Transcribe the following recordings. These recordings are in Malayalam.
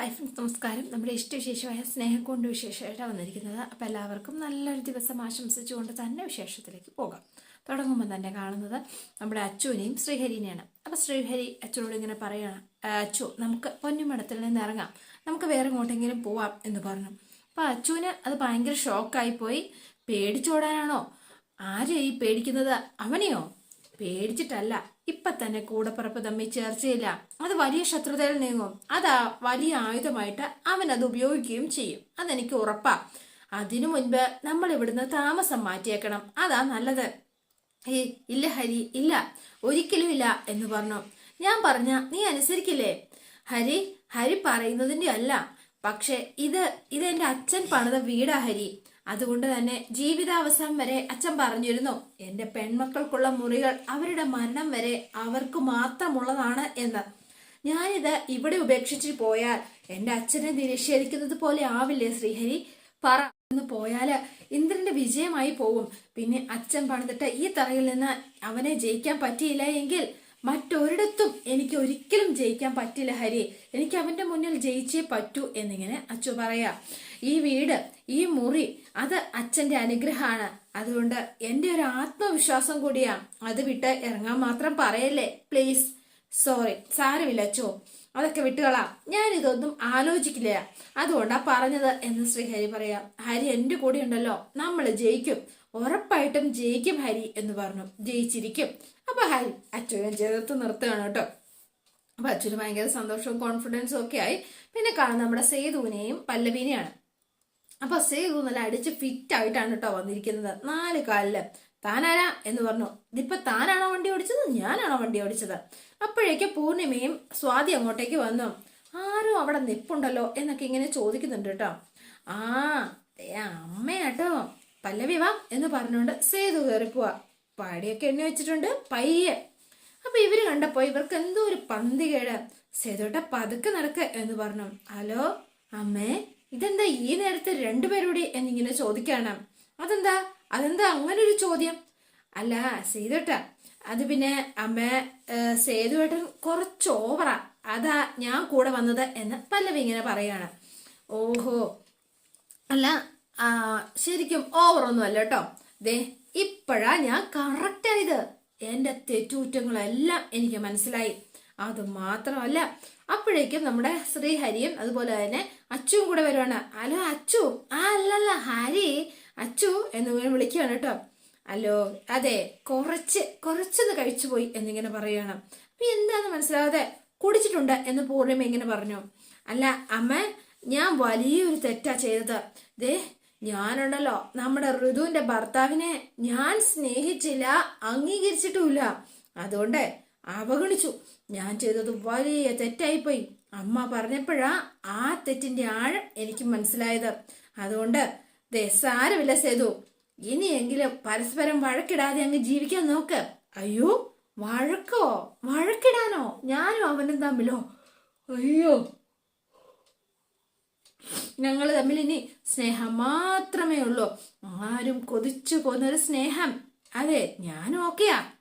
ഹായ് ഫ്രണ്ട്സ് നമസ്കാരം. നമ്മുടെ ഇഷ്ടവിശേഷമായ സ്നേഹം കൊണ്ട് വിശേഷമായിട്ടാണ് വന്നിരിക്കുന്നത്. അപ്പോൾ എല്ലാവർക്കും നല്ലൊരു ദിവസം ആശംസിച്ചുകൊണ്ട് തന്നെ വിശേഷത്തിലേക്ക് പോകാം. തുടങ്ങുമ്പോൾ തന്നെ കാണുന്നത് നമ്മുടെ അച്ചുവിനെയും ശ്രീഹരിനെയാണ്. അപ്പോൾ ശ്രീഹരി അച്ഛനോട് ഇങ്ങനെ പറയണം അച്ചു നമുക്ക് പൊന്നുമടത്തിൽ നിന്ന് ഇറങ്ങാം. നമുക്ക് വേറെ എങ്ങോട്ടെങ്കിലും പോവാം എന്ന് പറഞ്ഞു. അപ്പോൾ അച്ചുവിന് അത് ഭയങ്കര ഷോക്കായി പോയി. പേടിച്ചോടാനാണോ? ആരെയായി പേടിക്കുന്നത്? അവനെയോ? പേടിച്ചിട്ടല്ല. ഇപ്പൊ തന്നെ കൂടപ്പറപ്പ് തമ്മിൽ ചേർച്ചയില്ല. അത് വലിയ ശത്രുതയിൽ നീങ്ങും. അതാ വലിയ ആയുധമായിട്ട് അവൻ അത് ഉപയോഗിക്കുകയും ചെയ്യും. അതെനിക്ക് ഉറപ്പാ. അതിനു മുൻപ് നമ്മൾ ഇവിടുന്ന് താമസം മാറ്റിയേക്കണം. അതാ നല്ലത്. ഏ ഇല്ല ഹരി ഇല്ല. ഒരിക്കലും ഇല്ല എന്ന് പറഞ്ഞു. ഞാൻ പറഞ്ഞ നീ അനുസരിക്കില്ലേ? ഹരി ഹരി പറയുന്നതിന്റെ അല്ല പക്ഷെ ഇത് ഇതെന്റെ അച്ഛൻ പണിത വീടാ ഹരി. അതുകൊണ്ട് തന്നെ ജീവിതാവസാനം വരെ അച്ഛൻ പറഞ്ഞിരുന്നു എന്റെ പെൺമക്കൾക്കുള്ള മുറികൾ അവരുടെ മരണം വരെ അവർക്ക് മാത്രമുള്ളതാണ് എന്ന്. ഞാനിത് ഇവിടെ ഉപേക്ഷിച്ച് പോയാൽ എന്റെ അച്ഛനെ നിഷേധിക്കുന്നത് പോലെ ആവില്ലേ ശ്രീഹരി? പറ എന്ന് പോയാൽ ഇന്ദ്രന്റെ വിജയമായി പോവും. പിന്നെ അച്ഛൻ പണിതിട്ട് ഈ തറയിൽ നിന്ന് അവനെ ജയിക്കാൻ പറ്റിയില്ല എങ്കിൽ മറ്റൊരിടത്തും എനിക്ക് ഒരിക്കലും ജയിക്കാൻ പറ്റില്ല ഹരി. എനിക്ക് അവന്റെ മുന്നിൽ ജയിച്ചേ പറ്റൂ എന്നിങ്ങനെ അച്ചു പറയാ. ഈ വീട് ഈ മുറി അത് അച്ഛന്റെ അനുഗ്രഹമാണ്. അതുകൊണ്ട് എന്റെ ഒരു ആത്മവിശ്വാസം കൂടിയാ. അത് വിട്ട് ഇറങ്ങാൻ മാത്രം പറയല്ലേ? പ്ലീസ് സോറി സാരമില്ല അച്ഛോ അതൊക്കെ വിട്ടുകളാ. ഞാൻ ഇതൊന്നും ആലോചിക്കില്ല. അതുകൊണ്ടാ പറഞ്ഞത് എന്ന് ശ്രീഹരി പറയാ. ഹരി എന്റെ കൂടെ ഉണ്ടല്ലോ. നമ്മൾ ജയിക്കും. ഉറപ്പായിട്ടും ജയിക്കും ഹരി എന്ന് പറഞ്ഞു. ജയിച്ചിരിക്കും. അപ്പൊ ഹരി അച്ഛനെ ചേർത്ത് നിർത്തുകയാണ് കേട്ടോ. അപ്പൊ അച്ഛന് ഭയങ്കര സന്തോഷവും കോൺഫിഡൻസും ഒക്കെ ആയി. പിന്നെ കാണുന്ന നമ്മുടെ സേതുവിനെയും പല്ലവിനെയാണ്. അപ്പൊ സേതു നല്ല അടിച്ച് ഫിറ്റ് ആയിട്ടാണ് കേട്ടോ വന്നിരിക്കുന്നത്. നാല് കാലിൽ. താനാരാ എന്ന് പറഞ്ഞു. ഇതിപ്പൊ താനാണോ വണ്ടി ഓടിച്ചത്? ഞാനാണോ വണ്ടി ഓടിച്ചത്? അപ്പോഴേക്ക് പൂർണിമയും സ്വാതി അങ്ങോട്ടേക്ക് വന്നു. ആരും അവിടെ നിപ്പുണ്ടല്ലോ? എന്നൊക്കെ ഇങ്ങനെ ചോദിക്കുന്നുണ്ട് കേട്ടോ. ആ അമ്മയാട്ടോ. പല്ലവി വാ എന്ന് പറഞ്ഞുകൊണ്ട് സേതു കയറി പോവാ പാടിയൊക്കെ എണ്ണി വെച്ചിട്ടുണ്ട് പയ്യെ. അപ്പൊ ഇവർ കണ്ടപ്പോ ഇവർക്ക് എന്തോ ഒരു പന്തി പന്തികേട് സേതുട്ട പതുക്കെ നടക്ക എന്ന് പറഞ്ഞു. ഹലോ അമ്മേ ഇതെന്താ ഈ നേരത്തെ രണ്ടുപേരൂടി എന്നിങ്ങനെ ചോദിക്കാണ്? അതെന്താ? അതെന്താ അങ്ങനെ ഒരു ചോദ്യം? അല്ല സേതുട്ട അത് പിന്നെ അമ്മ സേതുവേട്ടൻ കുറച്ച് ഓവറാ. അതാ ഞാൻ കൂടെ വന്നത് എന്ന് പല്ലവി ഇങ്ങനെ പറയാണ് ഓഹോ. അല്ല ശരിക്കും ഓവറൊന്നും അല്ല കേട്ടോ ദേ ഇപ്പോഴാ ഞാൻ കറക്റ്റ് ആയത്. എന്റെ തെറ്റുകുറ്റങ്ങളെല്ലാം എനിക്ക് മനസ്സിലായി. അത് മാത്രമല്ല അപ്പോഴേക്കും നമ്മുടെ ശ്രീഹരിയും അതുപോലെ തന്നെ അച്ചുവും കൂടെ വരുവാണ്. ഹലോ അച്ചു. ആ അല്ലല്ല ഹരി. അച്ചു എന്നിങ്ങനെ വിളിക്കുകയാണ് കേട്ടോ അല്ലോ അതെ കുറച്ച് കുറച്ചൊന്ന് കഴിച്ചു പോയി എന്നിങ്ങനെ പറയുകയാണ് അപ്പൊ എന്താന്ന് മനസ്സിലാവാതെ കുടിച്ചിട്ടുണ്ട് എന്ന് പൂർണിമ ഇങ്ങനെ പറഞ്ഞു. അല്ല അമ്മ ഞാൻ വലിയൊരു തെറ്റാ ചെയ്തത്. ദേ ഞാനുണ്ടല്ലോ. നമ്മുടെ ഋതുവിന്റെ ഭർത്താവിനെ ഞാൻ സ്നേഹിച്ചില്ല അംഗീകരിച്ചിട്ടുമില്ല. അതുകൊണ്ട് അവഗണിച്ചു. ഞാൻ ചെയ്തത് വലിയ തെറ്റായിപ്പോയി. അമ്മ പറഞ്ഞപ്പോഴാ ആ തെറ്റിന്റെ ആഴം എനിക്ക് മനസ്സിലായത്. അതുകൊണ്ട് ദേ സാരമില്ല സേതു. ഇനിയെങ്കിലും പരസ്പരം വഴക്കിടാതെ അങ്ങ് ജീവിക്കാൻ നോക്ക്. അയ്യോ വഴക്കോ? വഴക്കിടാനോ? ഞാനും അവനും തമ്മിലോ? അയ്യോ. ഞങ്ങൾ തമ്മിൽ ഇനി സ്നേഹം മാത്രമേ ഉള്ളൂ. ആരും കൊതിച്ചു പോകുന്ന ഒരു സ്നേഹം. അതെ ഞാനും ഓക്കെയാ.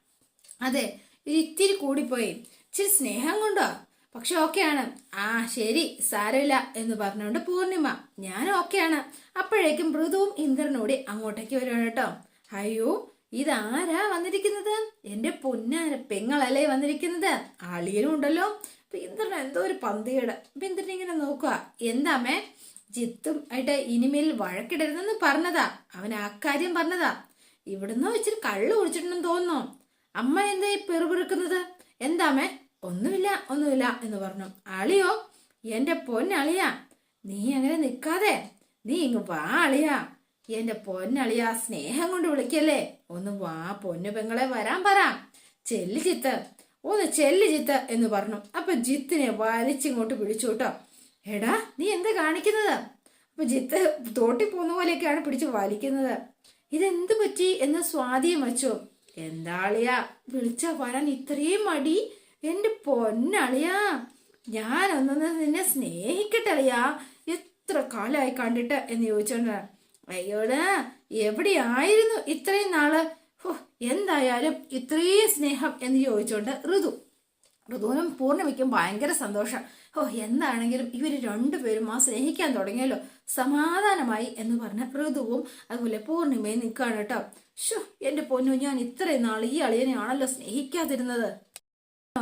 അതെ ഇത് ഇത്തിരി കൂടിപ്പോയി. ഇച്ചിരി സ്നേഹം കൊണ്ടോ? പക്ഷെ ഓക്കെയാണ്. ആ ശരി സാരമില്ല എന്ന് പറഞ്ഞുകൊണ്ട് പൂർണിമ ഞാൻ ഓക്കെയാണ്. അപ്പോഴേക്കും മൃദുവും ഇന്ദ്രനോടി അങ്ങോട്ടേക്ക് വരുവാണ് കേട്ടോ. അയ്യോ ഇതാരാ വന്നിരിക്കുന്നത്? എന്റെ പൊന്നാര പെങ്ങളല്ലേ വന്നിരിക്കുന്നത്? അളിയനും ഉണ്ടല്ലോ. ഇന്ദ്രൻ എന്തോ ഒരു പന്തികേട്. അപ്പൊ ഇന്ദ്രൻ ഇങ്ങനെ നോക്കുക എന്താമേ ജിത്തും ആയിട്ട് ഇനിമേൽ വഴക്കിടരുതെന്ന് പറഞ്ഞതാ. അവൻ ആ കാര്യം പറഞ്ഞതാ. ഇവിടുന്ന് വെച്ചിട്ട് കള്ളു കുടിച്ചിട്ടുണ്ടെന്ന് തോന്നുന്നു. അമ്മ എന്താ ഈ പെറുപിറുക്കുന്നത്? എന്താമേ ഒന്നുമില്ല ഒന്നുമില്ല എന്ന് പറഞ്ഞു. അളിയോ എന്റെ പൊന്നളിയ. നീ അങ്ങനെ നിൽക്കാതെ നീ ഇങ്ങ് വാ അളിയ. എന്റെ പൊന്നളിയ സ്നേഹം കൊണ്ട് വിളിക്കല്ലേ. ഒന്ന് വാ പൊന്നു പെങ്ങളെ വരാൻ പറ. ചെല്ലി ചിത്ത് ഒന്ന് ചെല്ല് ജിത്ത് എന്ന് പറഞ്ഞു. അപ്പൊ ജിത്തിനെ വലിച്ചിങ്ങോട്ട് പിടിച്ചു കേട്ടോ എടാ നീ എന്താ കാണിക്കുന്നത്? അപ്പൊ ജിത്ത് തോട്ടി പോകുന്ന പോലെയൊക്കെയാണ് പിടിച്ച് വലിക്കുന്നത്. ഇതെന്ത് പറ്റി എന്ന് സ്വാധീനം വെച്ചു. എന്താളിയാ വിളിച്ച വരാൻ ഇത്രയും മടി. എന്റെ പൊന്നളിയാ ഞാനൊന്നൊന്ന് നിന്നെ സ്നേഹിക്കട്ടെ അളിയാ. എത്ര കാലമായി കണ്ടിട്ട് എന്ന് ചോദിച്ചോണ്ട അയ്യോടാ എവിടെയായിരുന്നു ഇത്രയും നാൾ? എന്തായാലും ഇത്രയും സ്നേഹം എന്ന് ചോദിച്ചുകൊണ്ട് ഋതു. ഋതുവിനും പൂർണിമയ്ക്കും ഭയങ്കര സന്തോഷം. ഓ എന്താണെങ്കിലും ഇവർ രണ്ടുപേരും ആ സ്നേഹിക്കാൻ തുടങ്ങിയല്ലോ. സമാധാനമായി എന്ന് പറഞ്ഞ ഋതുവും അതുപോലെ പൂർണിമയും നിൽക്കുകയാണ് കേട്ടോ. ഷോ എന്റെ പൊന്നു ഞാൻ ഇത്രയും നാൾ ഈ അളിയനെയാണല്ലോ സ്നേഹിക്കാതിരുന്നത്?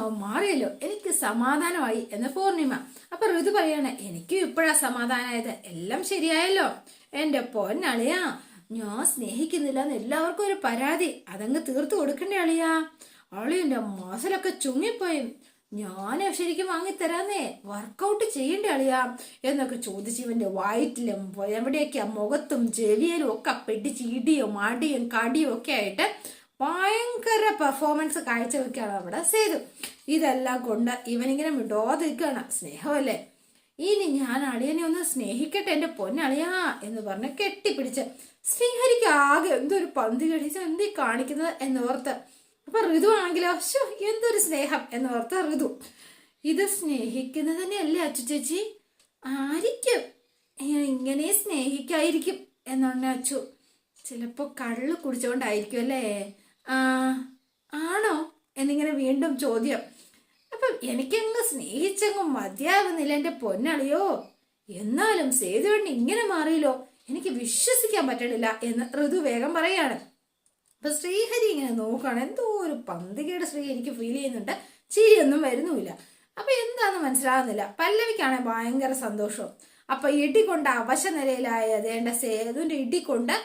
മാറിയല്ലോ. എനിക്ക് സമാധാനമായി എന്ന് പൂർണിമ. അപ്പൊ ഋതു പറയാണ് എനിക്കും ഇപ്പോഴാ സമാധാനമായത് എല്ലാം ശരിയായല്ലോ. എന്റെ പൊന്നളിയാ ഞാൻ സ്നേഹിക്കുന്നില്ല എന്ന് എല്ലാവർക്കും ഒരു പരാതി. അതങ്ങ് തീർത്തു കൊടുക്കണ്ടേ അളിയാ? അളിയന്റെ മസിലൊക്കെ ചുങ്ങിപ്പോയി. ഞാൻ ശരിക്കും വാങ്ങിത്തരാന്നേ. വർക്കൗട്ട് ചെയ്യണ്ടേ അളിയാ? എന്നൊക്കെ ചോദിച്ച് ഇവന്റെ വയറ്റിലും എവിടെയൊക്കെ മുഖത്തും ചെവിയിലും ഒക്കെ പെട്ടിച്ച് ഇടിയും അടിയും കടിയും ഒക്കെ ആയിട്ട് ഭയങ്കര പെർഫോമൻസ് കാഴ്ചവെക്കാണ് അവിടെ സേതു. ഇതെല്ലാം കൊണ്ട് ഇവനിങ്ങനെ മിടോതിരിക്കുകയാണ് സ്നേഹമല്ലേ? ഇനി ഞാൻ അളിയനെ ഒന്ന് സ്നേഹിക്കട്ടെ എന്റെ പൊന്നളിയാ എന്ന് പറഞ്ഞ് കെട്ടിപ്പിടിച്ച് ശ്രീഹരിക്ക് ആകെ എന്തൊരു പന്തി കടിച്ച് എന്തീ കാണിക്കുന്നത് എന്നോർത്ത് അപ്പൊ ഋതു ആണെങ്കിലോ ശോ എന്തൊരു സ്നേഹം എന്നോർത്ത് ഋതു. ഇത് സ്നേഹിക്കുന്നത് തന്നെയല്ലേ അച്ചു ചേച്ചി? ആയിരിക്കും ഇങ്ങനെ സ്നേഹിക്കായിരിക്കും എന്നാണ് അച്ചു. ചിലപ്പോ കള്ളു കുടിച്ചോണ്ടായിരിക്കും അല്ലേ? ആ ആണോ? എന്നിങ്ങനെ വീണ്ടും ചോദ്യം. അപ്പം എനിക്കങ്ങ് സ്നേഹിച്ചങ്ങ് മതിയാകുന്നില്ല എന്റെ പൊന്നളിയോ. എന്നാലും സേതുവേണ്ണി ഇങ്ങനെ മാറിയല്ലോ. എനിക്ക് വിശ്വസിക്കാൻ പറ്റണില്ല എന്ന് ഋതു വേഗം പറയാണ്. അപ്പൊ ശ്രീഹരി ഇങ്ങനെ നോക്കുകയാണ്. എന്തോ ഒരു പന്തികയുടെ ശ്രീ എനിക്ക് ഫീൽ ചെയ്യുന്നുണ്ട്. ചിരിയൊന്നും വരുന്നുമില്ല. അപ്പൊ എന്താന്ന് മനസ്സിലാകുന്നില്ല. പല്ലവിക്കാണ് ഭയങ്കര സന്തോഷവും അപ്പൊ ഇടികൊണ്ട് അവശ നിലയിലായ അതേണ്ട സേതുവിന്റെ ഇടികൊണ്ട്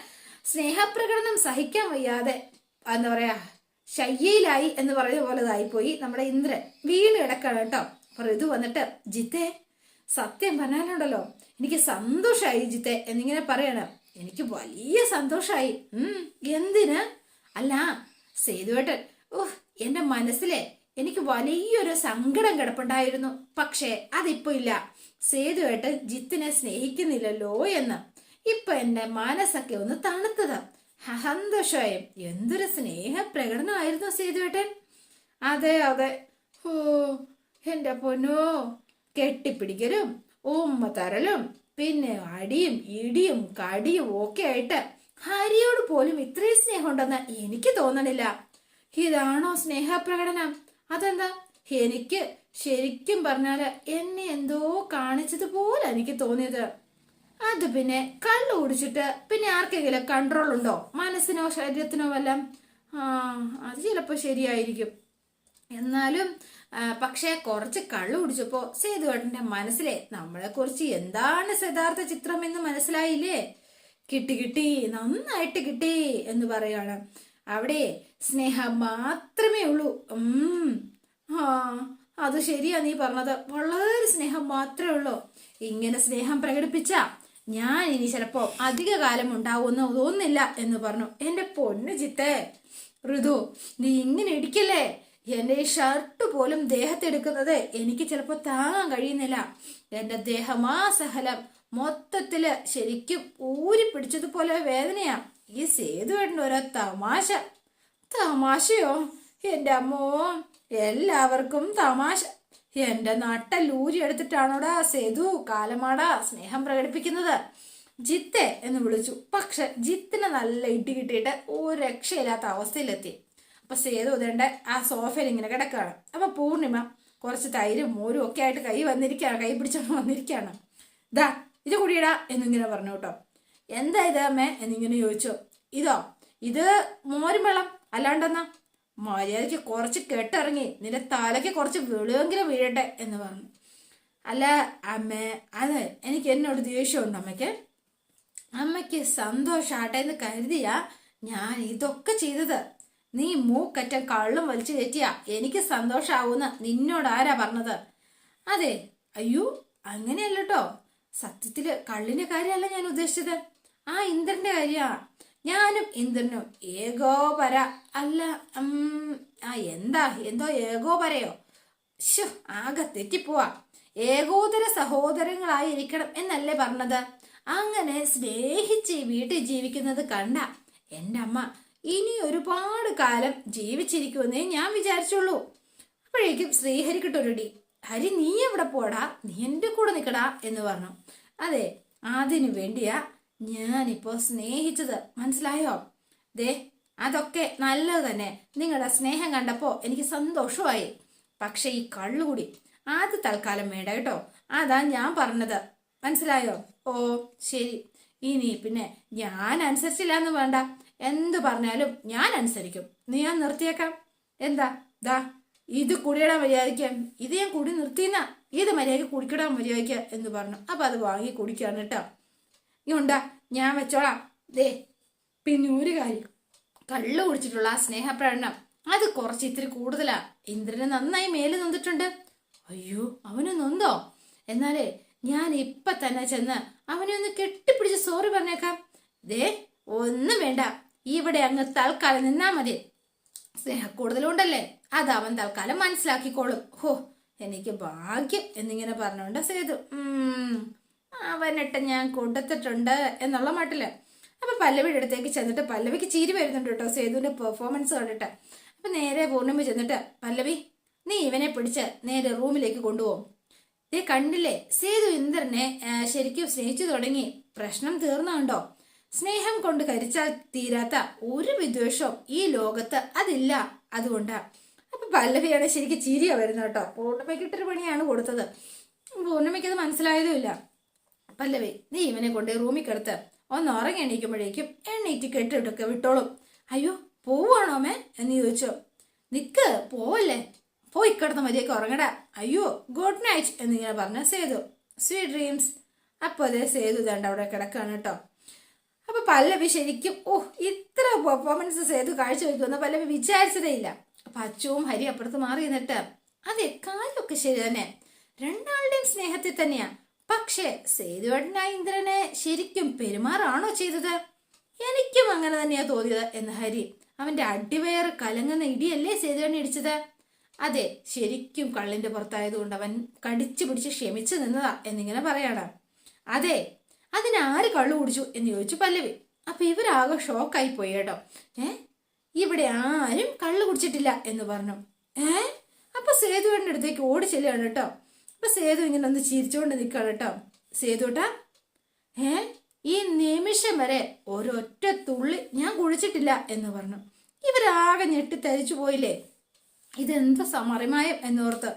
സ്നേഹപ്രകടനം സഹിക്കാൻ വയ്യാതെ എന്താ പറയാ ശയ്യയിലായി എന്ന് പറയുന്ന പോലെ ഇതായിപ്പോയി നമ്മുടെ ഇന്ദ്രൻ. വീണ് കിടക്കാണ് കേട്ടോ. ഋതു വന്നിട്ട് ജിത്തെ സത്യം പറഞ്ഞാലുണ്ടല്ലോ എനിക്ക് സന്തോഷമായി ജിത്തെ എന്നിങ്ങനെ പറയണം. എനിക്ക് വലിയ സന്തോഷമായി ഉം എന്തിന്? അല്ല സേതുവേട്ടൻ ഓഹ് എന്റെ മനസ്സിലെ എനിക്ക് വലിയൊരു സങ്കടം കിടപ്പുണ്ടായിരുന്നു. പക്ഷേ അതിപ്പോ ഇല്ല. സേതുവേട്ടൻ ജിത്തിനെ സ്നേഹിക്കുന്നില്ലല്ലോ എന്ന്. ഇപ്പൊ എന്റെ മനസ്സൊക്കെ ഒന്ന് തണുത്തത്. സന്തോഷമായി എന്തൊരു സ്നേഹ പ്രകടനമായിരുന്നു സേതുവേട്ടൻ. അതെ അതെ. ഓ എന്റെ പൊന്നോ. കെട്ടിപ്പിടിക്കലും ഉമ്മ തരലും പിന്നെ അടിയും ഇടിയും കടിയും ഒക്കെ ആയിട്ട് ഹരിയോട് പോലും ഇത്രയും സ്നേഹം ഉണ്ടെന്ന് എനിക്ക് തോന്നണില്ല. ഇതാണോ സ്നേഹപ്രകടനം? അതെന്താ? എനിക്ക് ശരിക്കും പറഞ്ഞാൽ എന്നെ എന്തോ കാണിച്ചതുപോലെ എനിക്ക് തോന്നിയത്. അത് പിന്നെ കള്ളു കുടിച്ചിട്ട് പിന്നെ ആർക്കെങ്കിലും കൺട്രോൾ ഉണ്ടോ? മനസ്സിനോ ശരീരത്തിനോ വല്ലം? അത് ചിലപ്പോൾ ശരിയായിരിക്കും. എന്നാലും പക്ഷേ കുറച്ച് കള്ളു കുടിച്ചപ്പോ സേതുവേട്ടന്റെ മനസ്സിലെ നമ്മളെ കുറിച്ച് എന്താണ് യഥാർത്ഥ ചിത്രം എന്ന് മനസ്സിലായില്ലേ? കിട്ടി കിട്ടി നന്നായിട്ട് കിട്ടി എന്ന് പറയാണ്. അവിടെ സ്നേഹം മാത്രമേ ഉള്ളൂ. ആ അത് ശരിയാ നീ പറഞ്ഞത്. വളരെ സ്നേഹം മാത്രമേ ഉള്ളൂ. ഇങ്ങനെ സ്നേഹം പ്രകടിപ്പിച്ച ഞാൻ ഇനി ചിലപ്പോ അധിക കാലം ഉണ്ടാവുമെന്ന് തോന്നുന്നില്ല എന്ന് പറഞ്ഞു. എന്റെ പൊന്നു ചിത്തേ ഋതു നീ ഇങ്ങനെ ഇടിക്കല്ലേ? എന്റെ ഈ ഷർട്ട് പോലും ദേഹത്തെടുക്കുന്നത് എനിക്ക് ചിലപ്പോ താങ്ങാൻ കഴിയുന്നില്ല. എന്റെ ദേഹമാസഹലം മൊത്തത്തിൽ ശരിക്കും ഊരി പിടിച്ചതുപോലെ വേദനയാ. ഈ സേതുവേട്ടന്റെ ഓരോ തമാശ. തമാശയോ? എന്റെ അമ്മോ എല്ലാവർക്കും തമാശ. എന്റെ നട്ടൽ ഊരി എടുത്തിട്ടാണോടാ സേതു കാലമാടാ സ്നേഹം പ്രകടിപ്പിക്കുന്നത്? ജിത്തെ എന്ന് വിളിച്ചു. പക്ഷെ ജിത്തിന് നല്ല ഇട്ടി കിട്ടിയിട്ട് ഒരു രക്ഷയില്ലാത്ത അവസ്ഥയിലെത്തി. അപ്പൊ സേതു ഇതേണ്ട ആ സോഫയിൽ ഇങ്ങനെ കിടക്കുകയാണ്. അപ്പൊ പൂർണിമ കുറച്ച് തൈരും മോരും ഒക്കെ ആയിട്ട് കൈ വന്നിരിക്കുകയാണ്. കൈ പിടിച്ചോണ്ട് വന്നിരിക്കുകയാണ്. ദാ ഇത് കുടിയടാ എന്നിങ്ങനെ പറഞ്ഞു കേട്ടോ. എന്താ ഇത് അമ്മേ? എന്നിങ്ങനെ ചോദിച്ചു. ഇതോ ഇത് മോരും വെള്ളം. അല്ലാണ്ടെന്നാ? മര്യാദയ്ക്ക് കുറച്ച് കെട്ടിറങ്ങി നിന്റെ തലയ്ക്ക് കുറച്ച് വെളിവെങ്കിലും വീഴട്ടെ എന്ന് പറഞ്ഞു. അല്ല അമ്മ അതെ എനിക്ക് എന്നോട് ദേഷ്യമുണ്ട് അമ്മയ്ക്ക്. അമ്മയ്ക്ക് സന്തോഷാട്ടെ എന്ന് കരുതിയാ ഞാൻ ഇതൊക്കെ ചെയ്തത്. നീ മൂക്കറ്റം കള്ളും വലിച്ചു കയറ്റിയാ എനിക്ക് സന്തോഷാവൂന്ന് നിന്നോട് ആരാ പറഞ്ഞത്? അതെ അയ്യോ അങ്ങനെയല്ലോ സത്യത്തിൽ കള്ളിന്റെ കാര്യമല്ല ഞാൻ ഉദ്ദേശിച്ചത്. ആ ഇന്ദ്രന്റെ കാര്യാ. ഞാനും ഇന്ദ്രനും ഏകോപര അല്ല ആ എന്താ? എന്തോ ഏകോപരയോ? ശു ആകെ തെറ്റിപ്പോവാ. ഏകോദര സഹോദരങ്ങളായിരിക്കണം എന്നല്ലേ പറഞ്ഞത്? അങ്ങനെ സ്നേഹിച്ച് വീട്ടിൽ ജീവിക്കുന്നത് കണ്ട എന്റെ അമ്മ ഇനി ഒരുപാട് കാലം ജീവിച്ചിരിക്കുമെന്നേ ഞാൻ വിചാരിച്ചുള്ളൂ. അപ്പോഴേക്കും ശ്രീഹരി കിട്ടൊരുടി ഹരി നീ എവിടെ പോടാ? നീ എന്റെ കൂടെ നിൽക്കടാ എന്ന് പറഞ്ഞു. അതെ അതിനു വേണ്ടിയാ ഞാനിപ്പോ സ്നേഹിച്ചത്. മനസ്സിലായോ? ദേ അതൊക്കെ നല്ലത് തന്നെ. നിങ്ങളുടെ സ്നേഹം കണ്ടപ്പോ എനിക്ക് സന്തോഷമായി. പക്ഷെ ഈ കള്ളുകൂടി അത് തൽക്കാലം വേണ്ട കേട്ടോ. അതാ ഞാൻ പറഞ്ഞത്. മനസ്സിലായോ? ഓ ശരി. ഇനി പിന്നെ ഞാൻ അനുസരിച്ചില്ല എന്ന് വേണ്ട. എന്ത് പറഞ്ഞാലും ഞാൻ അനുസരിക്കും. നീ ഞാൻ നിർത്തിയേക്കാം. എന്താ? ദാ ഇത് കുടിയിടാൻ മര്യാദയ്ക്ക്. ഇത് ഞാൻ കുടി നിർത്തിന്ന ഇത് മര്യാദയ്ക്ക് കുടിക്കിടാൻ മര്യാദയ്ക്ക് എന്ന് പറഞ്ഞു. അപ്പൊ അത് വാങ്ങി കുടിക്കാണ് കേട്ടോ. ഇങ്ങോണ്ടാ ഞാൻ വെച്ചോളാം. ദേ പിന്നെ ഒരു കാര്യം. കള്ള കുടിച്ചിട്ടുള്ള ആ സ്നേഹപ്രകടനം അത് കുറച്ച് ഇത്തിരി കൂടുതലാ. ഇന്ദ്രന് നന്നായി മേൽ നൊന്നിട്ടുണ്ട് അയ്യോ അവന് നൊന്തോ? എന്നാലേ ഞാൻ ഇപ്പൊ തന്നെ ചെന്ന് അവനെ ഒന്ന് കെട്ടിപ്പിടിച്ച് സോറി പറഞ്ഞേക്കാം. ദേ ഒന്നും വേണ്ട. ഇവിടെ അങ്ങ് തൽക്കാലം നിന്നാ മതി. സ്നേഹ കൂടുതലുണ്ടല്ലേ അത് അവൻ തൽക്കാലം മനസ്സിലാക്കിക്കോളും. ഹോ എനിക്ക് ഭാഗ്യം എന്നിങ്ങനെ പറഞ്ഞുകൊണ്ട് സേതു. അവനിട്ട് ഞാൻ കൊടുത്തിട്ടുണ്ട് എന്നുള്ള മട്ടിൽ. അപ്പൊ പല്ലവിയുടെ അടുത്തേക്ക് ചെന്നിട്ട് പല്ലവിക്ക് ചിരി വരുന്നുണ്ട് കേട്ടോ സേതുവിന്റെ പെർഫോമൻസ് കണ്ടിട്ട്. അപ്പൊ നേരെ പൂർണിമ ചെന്നിട്ട് പല്ലവി നീ ഇവനെ പിടിച്ച് നേരെ റൂമിലേക്ക് കൊണ്ടുപോകും. നീ കണ്ടില്ലേ സേതു ഇന്ദ്രനെ ശരിക്കും സ്നേഹിച്ചു തുടങ്ങി. പ്രശ്നം തീർന്നുണ്ടോ സ്നേഹം കൊണ്ട് കരിച്ചാൽ തീരാത്ത ഒരു വിദ്വേഷവും ഈ ലോകത്ത് അതില്ല അതുകൊണ്ടാ. അപ്പൊ പല്ലവിയാണ് ശരിക്കും ചിരിയാ വരുന്നത് കേട്ടോ. പൂർണിമയ്ക്ക് ഇട്ടൊരു പണിയാണ് കൊടുത്തത്. പൂർണിമയ്ക്ക് അത് മനസ്സിലായതുമില്ല പല്ലവി നീ ഇവനെ കൊണ്ട് റൂമിൽ കിടത്ത്. ഒന്ന് ഉറങ്ങി എണീക്കുമ്പോഴേക്കും എണ്ണീറ്റ് കെട്ടിട്ടൊക്കെ വിട്ടോളും. അയ്യോ പോവാണോ മേ എന്ന് ചോദിച്ചു. നിക്ക് പോവല്ലേ? പോയി കിടന്ന മതിയൊക്കെ ഉറങ്ങടാ. അയ്യോ ഗുഡ് നൈറ്റ് എന്നിങ്ങനെ പറഞ്ഞ സേതു. സ്വീറ്റ് ഡ്രീംസ് അപ്പോൾ അതേ സേതു തണ്ട അവിടെ കിടക്കാണ് കേട്ടോ. അപ്പൊ പല്ലവി ശരിക്കും ഓ ഇത്ര പെർഫോമൻസ് സേതു കാഴ്ചവെക്കുമെന്ന് പല്ലവി വിചാരിച്ചതേ ഇല്ല. അപ്പൊ അച്ചുവും ഹരി അപ്പുറത്ത് മാറി നിന്നിട്ട് അതെ കാര്യമൊക്കെ ശരി തന്നെ. രണ്ടാളുടെയും സ്നേഹത്തിൽ തന്നെയാ. പക്ഷേ സേതുവേട്ടനായ ഇന്ദ്രനെ ശരിക്കും പെരുമാറാണോ ചെയ്തത്? എനിക്കും അങ്ങനെ തന്നെയാ തോന്നിയത് എന്ന് ഹരി അവന്റെ അടിവയർ കലങ്ങുന്ന ഇടിയല്ലേ സേതുവേട്ടൻ ഇടിച്ചത്? അതെ ശരിക്കും കള്ളിന്റെ പുറത്തായതുകൊണ്ട് അവൻ കടിച്ചു പിടിച്ച് ക്ഷമിച്ചു നിന്നതാ എന്നിങ്ങനെ പറയണം. അതെ അതിനാര് കള്ളു കുടിച്ചു എന്ന് ചോദിച്ചു പല്ലവി. അപ്പൊ ഇവരാകെ ഷോക്കായി പോയി കേട്ടോ. ഏ? ഇവിടെ ആരും കള്ളു കുടിച്ചിട്ടില്ല എന്ന് പറഞ്ഞു. ഏ? അപ്പൊ സേതുവേട്ടന്റെ അടുത്തേക്ക് ഓടി ചെല്ലുകയാണ് കേട്ടോ. അപ്പൊ സേതു ഇങ്ങനെ ഒന്ന് ചിരിച്ചുകൊണ്ട് നിൽക്കുകയാണ് കേട്ടോ. സേതുട്ട ഏ ഈ നിമിഷം വരെ ഒരൊറ്റ തുള്ളി ഞാൻ കുഴിച്ചിട്ടില്ല എന്ന് പറഞ്ഞു. ഇവരാകെ ഞെട്ടിത്തരിച്ചു പോയില്ലേ? ഇതെന്താ സമറിമായം എന്നോർത്ത്.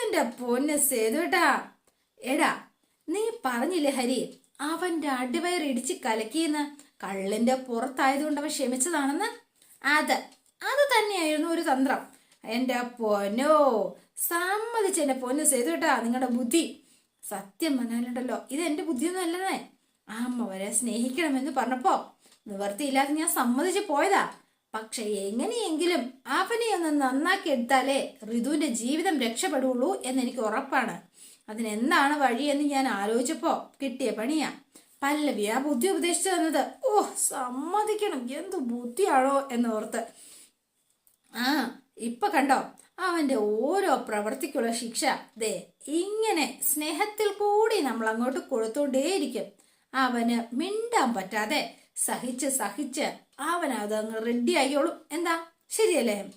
എന്റെ പൊന്ന് സേതുട്ടാ. എടാ നീ പറഞ്ഞില്ലേ ഹരി അവന്റെ അടിവയർ ഇടിച്ച് കലക്കിയെന്ന്? കള്ളിന്റെ പുറത്തായതുകൊണ്ട് അവൻ ക്ഷമിച്ചതാണെന്ന്? അത് അത് തന്നെയായിരുന്നു ഒരു തന്ത്രം. എന്റെ പൊന്നോ സമ്മതിച്ച് എന്നെ പൊന്ന് കേട്ടാ നിങ്ങളുടെ ബുദ്ധി. സത്യം പറഞ്ഞാലുണ്ടല്ലോ ഇത് എന്റെ ബുദ്ധിയൊന്നും അല്ലതേ അമ്മ വരെ സ്നേഹിക്കണമെന്ന് പറഞ്ഞപ്പോ നിവർത്തിയില്ലാതെ ഞാൻ സമ്മതിച്ചു പോയതാ. പക്ഷെ എങ്ങനെയെങ്കിലും അവനെ ഒന്ന് നന്നാക്കി എടുത്താലേ ഋതുവിന്റെ ജീവിതം രക്ഷപ്പെടുള്ളൂ എന്ന് എനിക്ക് ഉറപ്പാണ്. അതിനെന്താണ് വഴിയെന്ന് ഞാൻ ആലോചിച്ചപ്പോ കിട്ടിയ പണിയാ. പല്ലവി ആ ബുദ്ധി ഉപദേശിച്ചു തന്നത്. ഓ സമ്മതിക്കണം. എന്തു ബുദ്ധിയാണോ എന്ന് എന്നോർത്ത്. ആ ഇപ്പൊ കണ്ടോ? അവന്റെ ഓരോ പ്രവൃത്തിക്കുള്ള ശിക്ഷ. ദേ ഇങ്ങനെ സ്നേഹത്തിൽ കൂടി നമ്മൾ അങ്ങോട്ട് കൊടുത്തോണ്ടേയിരിക്കും. അവന് മിണ്ടാൻ പറ്റാതെ സഹിച്ച് സഹിച്ച് അവൻ അതങ്ങ് റെഡി ആയിക്കോളും. എന്താ? ശരിയല്ലേ?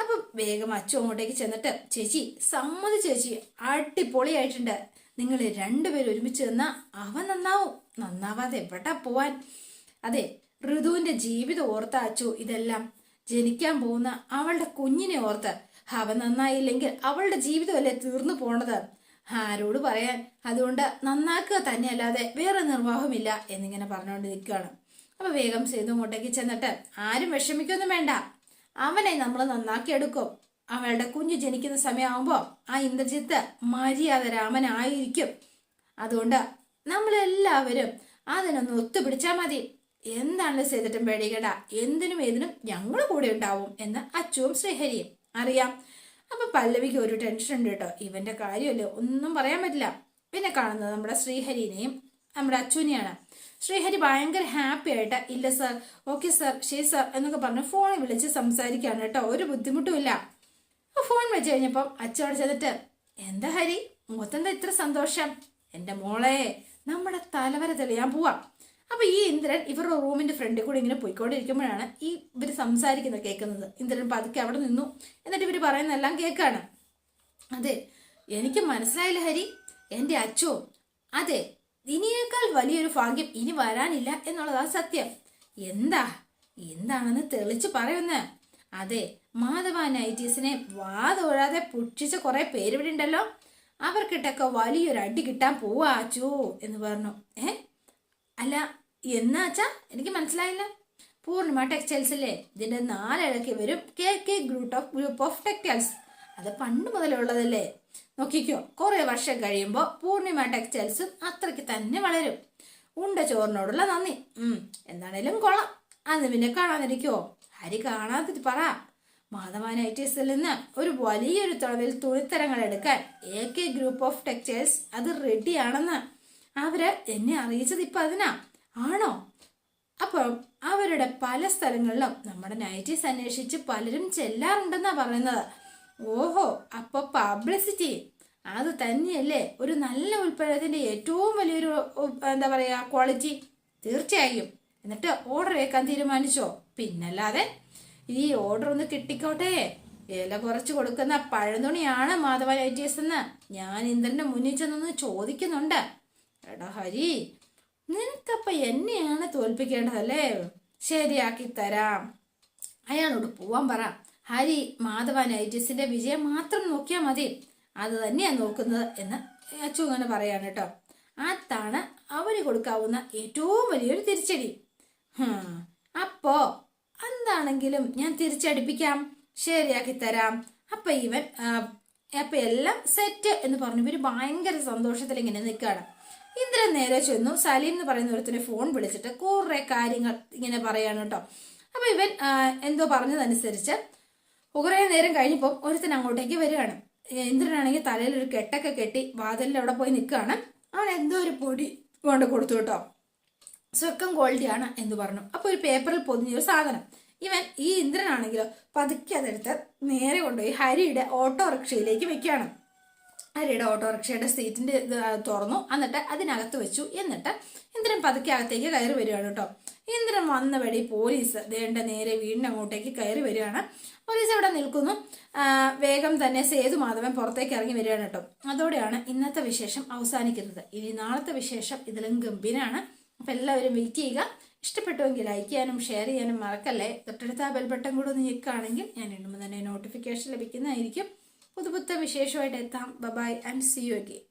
അപ്പൊ വേഗം അച്ചു അങ്ങോട്ടേക്ക് ചെന്നിട്ട് ചേച്ചി സമ്മതി ചേച്ചി അടിപൊളിയായിട്ടുണ്ട്. നിങ്ങൾ രണ്ടുപേരും ഒരുമിച്ച് നിന്നാ അവൻ നന്നാവും. നന്നാവാതെ എവിടെ പോവാൻ? അതെ ഋതുവിന്റെ ജീവിതം ഓർത്ത അച്ചു ഇതെല്ലാം. ജനിക്കാൻ പോകുന്ന അവളുടെ കുഞ്ഞിനെ ഓർത്ത് അവൻ നന്നായില്ലെങ്കിൽ അവളുടെ ജീവിതമല്ലേ തീർന്നു പോണത്? ആരോട് പറയാൻ? അതുകൊണ്ട് നന്നാക്കുക തന്നെയല്ലാതെ വേറെ നിർവാഹമില്ല എന്നിങ്ങനെ പറഞ്ഞുകൊണ്ട് നിൽക്കുകയാണ് അപ്പൊ വേഗം സേതു അങ്ങോട്ടേക്ക് ചെന്നിട്ട് ആരും വിഷമിക്കൊന്നും വേണ്ട. അവനെ നമ്മൾ നന്നാക്കിയെടുക്കും അവളുടെ കുഞ്ഞ് ജനിക്കുന്ന സമയമാകുമ്പോ ആ ഇന്ദ്രജിത്ത് മര്യാദ രാമനായിരിക്കും. അതുകൊണ്ട് നമ്മളെല്ലാവരും അതിനൊന്ന് ഒത്തുപിടിച്ചാൽ മതി. എന്താണ് ചെയ്തിട്ടും പേടിക്കണ്ട? എന്തിനും ഏതിനും ഞങ്ങൾ കൂടെ ഉണ്ടാവും എന്ന് അച്ചുവും ശ്രീഹരിയും. അറിയാം. അപ്പൊ പല്ലവിക്ക് ഒരു ടെൻഷൻ ഉണ്ട് കേട്ടോ ഇവന്റെ കാര്യമല്ലേ? ഒന്നും പറയാൻ പറ്റില്ല. പിന്നെ കാണുന്നത് നമ്മുടെ ശ്രീഹരിനെയും നമ്മുടെ അച്ഛനെയാണ്. ശ്രീഹരി ഭയങ്കര ഹാപ്പി ആയിട്ട് ഇല്ല സർ ഓക്കെ സർ ശരി സർ എന്നൊക്കെ പറഞ്ഞ് ഫോണിൽ വിളിച്ച് സംസാരിക്കുകയാണ് കേട്ടോ ഒരു ബുദ്ധിമുട്ടും ഇല്ല. ഫോൺ വെച്ച് കഴിഞ്ഞപ്പം അച്ഛനോട് ചെന്നിട്ട് എന്താ ഹരി? മുഖത്തെന്താ ഇത്ര സന്തോഷം? എന്റെ മോളെ നമ്മുടെ തലവര തെളിയാൻ പോവാം. അപ്പൊ ഈ ഇന്ദ്രൻ ഇവരുടെ റൂമിന്റെ ഫ്രണ്ടിൽ കൂടെ ഇങ്ങനെ പോയിക്കൊണ്ടിരിക്കുമ്പോഴാണ് ഈ ഇവർ സംസാരിക്കുന്നത് കേൾക്കുന്നത്. ഇന്ദ്രൻ പതുക്കെ അവിടെ നിന്നു. എന്നിട്ട് ഇവർ പറയുന്നതെല്ലാം കേൾക്കാണ്. അതെ എനിക്ക് മനസ്സിലായില്ല ഹരി. എന്റെ അച്ഛോ അതെ ഇനിയേക്കാൾ വലിയൊരു ഭാഗ്യം ഇനി വരാനില്ല എന്നുള്ളതാ സത്യം. എന്താ? എന്താണെന്ന് തെളിച്ച് പറയുന്ന. അതെ മാധവ നൈറ്റീസിനെ വാതൊഴാതെ പുച്ഛിച്ച കുറെ പേര് ഇവിടെ ഉണ്ടല്ലോ അവർക്കിട്ടൊക്കെ വലിയൊരു അടി കിട്ടാൻ പോവാ അച്ചു എന്ന് പറഞ്ഞു. ഏ? അല്ല എന്നാച്ചാ? എനിക്ക് മനസ്സിലായില്ല. പൂർണിമ അല്ലേ ഇതിന്റെ നാലിഴക്ക് വരും K K group of group of textiles അത് പണ്ട് മുതലുള്ളതല്ലേ? നോക്കിക്കോ. കുറേ വർഷം കഴിയുമ്പോൾ പൂർണിമ ടെക്സ്റ്റൈൽസും അത്രയ്ക്ക് തന്നെ വളരും. ഉണ്ട ചോറിനോടുള്ള നന്ദി. എന്താണേലും കൊള്ളാം. അന്ന് പിന്നെ കാണാതിരിക്കോ? ഹരി കാണാതെ പറ. മാധവൻ ഐ ടി എസിൽ നിന്ന് ഒരു വലിയൊരു തുളവിൽ തുണിത്തരങ്ങൾ എടുക്കാൻ A K group of textiles അത് റെഡിയാണെന്ന് അവർ എന്നെ അറിയിച്ചത് ഇപ്പൊ അതിനാ. ആണോ? അപ്പം അവരുടെ പല സ്ഥലങ്ങളിലും നമ്മുടെ നൈറ്റീസ് അന്വേഷിച്ച് പലരും ചെല്ലാറുണ്ടെന്നാ പറയുന്നത്. ഓഹോ അപ്പൊ പബ്ലിസിറ്റി. അത് തന്നെയല്ലേ ഒരു നല്ല ഉൽപ്പന്നത്തിന്റെ ഏറ്റവും വലിയൊരു എന്താ പറയാ ക്വാളിറ്റി. തീർച്ചയായും. എന്നിട്ട് ഓർഡർ വെക്കാൻ തീരുമാനിച്ചോ? പിന്നല്ലാതെ ഈ ഓർഡർ ഒന്ന് കിട്ടിക്കോട്ടെ. ഇല കുറച്ച് കൊടുക്കുന്ന പഴന്തുണിയാണ് മാധവ നൈറ്റീസ് എന്ന് ഞാൻ ഇന്ദ്രന്റെ മുന്നിൽ ചെന്നൊന്ന് ചോദിക്കുന്നുണ്ട്. എടാ ഹരി നിനക്കപ്പ എന്നെയാണ് തോൽപ്പിക്കേണ്ടതല്ലേ? ശരിയാക്കി തരാം. അയാളോട് പോവാൻ പറ. ഹരി മാധവ നൈറ്റിസിന്റെ വിജയം മാത്രം നോക്കിയാൽ മതി. അത് തന്നെയാ നോക്കുന്നത് എന്ന് അച്ചു അങ്ങനെ പറയാണ് കേട്ടോ. അതാണ് അവന് കൊടുക്കാവുന്ന ഏറ്റവും വലിയൊരു തിരിച്ചടി. അപ്പോ എന്താണെങ്കിലും ഞാൻ തിരിച്ചടിപ്പിക്കാം. ശരിയാക്കി തരാം. അപ്പൊ ഇവൻ അപ്പൊ എല്ലാം സെറ്റ് എന്ന് പറഞ്ഞു ഇവർ ഭയങ്കര സന്തോഷത്തിൽ ഇങ്ങനെ നിൽക്കുകയാണ് ഇന്ദ്രൻ നേരെ ചെന്നു. സലീം എന്ന് പറയുന്ന ഒരുത്തിന് ഫോൺ വിളിച്ചിട്ട് കുറെ കാര്യങ്ങൾ ഇങ്ങനെ പറയാണ് കേട്ടോ അപ്പൊ ഇവൻ എന്തോ പറഞ്ഞതനുസരിച്ച് കുറെ നേരം കഴിഞ്ഞപ്പോൾ ഒരുത്തൻ അങ്ങോട്ടേക്ക് വരികയാണ്. ഇന്ദ്രനാണെങ്കിൽ തലയിൽ ഒരു കെട്ടൊക്കെ കെട്ടി വാതിലിൽ അവിടെ പോയി നിൽക്കുകയാണ്. അവൻ എന്തോ ഒരു പൊടി കൊണ്ട് കൊടുത്തു കേട്ടോ സ്വർക്കം ക്വാളിറ്റി ആണ് എന്ന് പറഞ്ഞു. അപ്പൊ ഒരു പേപ്പറിൽ പൊതിഞ്ഞ ഒരു സാധനം. ഇവൻ ഈ ഇന്ദ്രനാണെങ്കിലോ പതുക്കെ അതെടുത്ത് നേരെ കൊണ്ടുപോയി ഹരിയുടെ ഓട്ടോറിക്ഷയിലേക്ക് വെക്കുകയാണ്. ഹരിയുടെ ഓട്ടോറിക്ഷയുടെ സീറ്റിന്റെ ഇത് തുറന്നു. എന്നിട്ട് അതിനകത്ത് വെച്ചു. എന്നിട്ട് ഇന്ദ്രൻ പതുക്കെ അകത്തേക്ക് കയറി വരികയാണ് കേട്ടോ. ഇന്ദ്രൻ വന്ന വഴി പോലീസ് ദേണ്ട നേരെ വീടിന് അങ്ങോട്ടേക്ക് കയറി വരികയാണ്. പോലീസ് അവിടെ നിൽക്കുന്നു. വേഗം തന്നെ സേതു മാധവൻ പുറത്തേക്ക് ഇറങ്ങി വരികയാണ് കേട്ടോ. അതോടെയാണ് ഇന്നത്തെ വിശേഷം അവസാനിക്കുന്നത്. ഇനി നാളത്തെ വിശേഷം ഇതിലും ഗംഭീരാണ്. അപ്പൊ എല്ലാവരും വെയിറ്റ് ചെയ്യുക. ഇഷ്ടപ്പെട്ടുവെങ്കിൽ ലൈക്ക് ചെയ്യാനും ഷെയർ ചെയ്യാനും മറക്കല്ലേ? തൊട്ടടുത്ത ആ ബെൽബട്ടൺ കൂടെ ഒന്ന് ഞെക്കുകയാണെങ്കിൽ ഞാൻ ഇടുമ്പോൾ തന്നെ നോട്ടിഫിക്കേഷൻ ലഭിക്കുന്നതായിരിക്കും. പുതുപുത്ത വിശേഷമായിട്ട് എത്താം. Bye bye and see you again